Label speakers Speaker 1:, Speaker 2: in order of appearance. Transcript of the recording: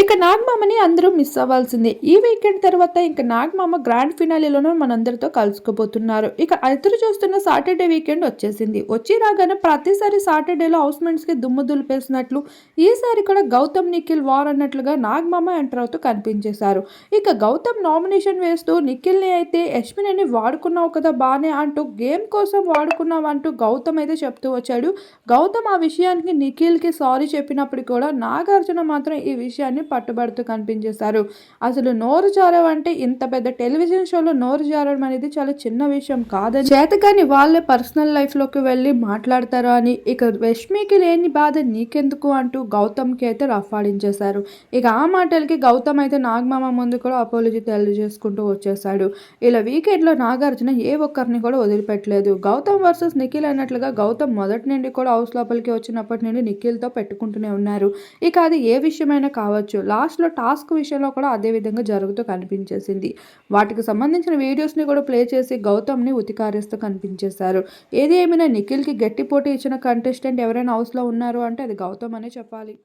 Speaker 1: ఇక నాగమామని అందరూ మిస్ అవ్వాల్సిందే. ఈ వీకెండ్ తర్వాత ఇంకా నాగమామ గ్రాండ్ ఫినాలీలోనూ మనందరితో కలుసుకోబోతున్నారు. ఇక ఎదురు చూస్తున్న సాటర్డే వీకెండ్ వచ్చేసింది. వచ్చి రాగానే ప్రతిసారి సాటర్డేలో హౌస్మెంట్స్కి దుమ్ము దులిపేసినట్లు ఈసారి కూడా గౌతమ్ నిఖిల్ వార్ అన్నట్లుగా నాగమామ ఎంటర్ అవుతూ కనిపించేశారు. ఇక గౌతమ్ నామినేషన్ వేస్తూ నిఖిల్ని అయితే యశ్మిని వాడుకున్నావు కదా బానే అంటూ గేమ్ కోసం వాడుకున్నావు అంటూ గౌతమ్ అయితే చెప్తూ వచ్చాడు. గౌతమ్ ఆ విషయానికి నిఖిల్కి సారీ చెప్పినప్పుడు కూడా నాగార్జున మాత్రం ఈ విషయాన్ని పట్టుబడుతూ కనిపించేశారు. అసలు నోరు జారడం అంటే ఇంత పెద్ద టెలివిజన్ షోలో నోరు జారడం అనేది చాలా చిన్న విషయం కాదని కానీ వాళ్ళే పర్సనల్ లైఫ్లోకి వెళ్ళి మాట్లాడతారు అని ఇక రష్మికి లేని బాధ నీకెందుకు అంటూ గౌతమ్కి అయితే రఫాడించేశారు ఇక ఆ మాటలకి గౌతమ్ అయితే నాగమామ ముందు కూడా అపోలజీ తెలియజేసుకుంటూ వచ్చేసాడు ఇలా వీకెండ్లో నాగార్జున ఏ ఒక్కరిని కూడా వదిలిపెట్టలేదు. గౌతమ్ వర్సెస్ నిఖిల్ అన్నట్లుగా గౌతమ్ మొదటి నుండి కూడా హౌస్ లోపలికి వచ్చినప్పటి నుండి నిఖిల్తో పెట్టుకుంటూనే ఉన్నారు. ఇక అది ఏ విషయమైనా కావచ్చు. లాస్ట్లో టాస్క్ విషయంలో కూడా అదే విధంగా జరుగుతూ కనిపించేసింది. వాటికి సంబంధించిన వీడియోస్ని కూడా ప్లే చేసి గౌతమ్ని ఉతికారేస్తూ కనిపించేశారు. ఏది ఏమైనా నిఖిల్కి గట్టి పోటీ ఇచ్చిన కంటెస్టెంట్ ఎవరైనా హౌస్లో ఉన్నారు అంటే అది గౌతమ్ అనే చెప్పాలి.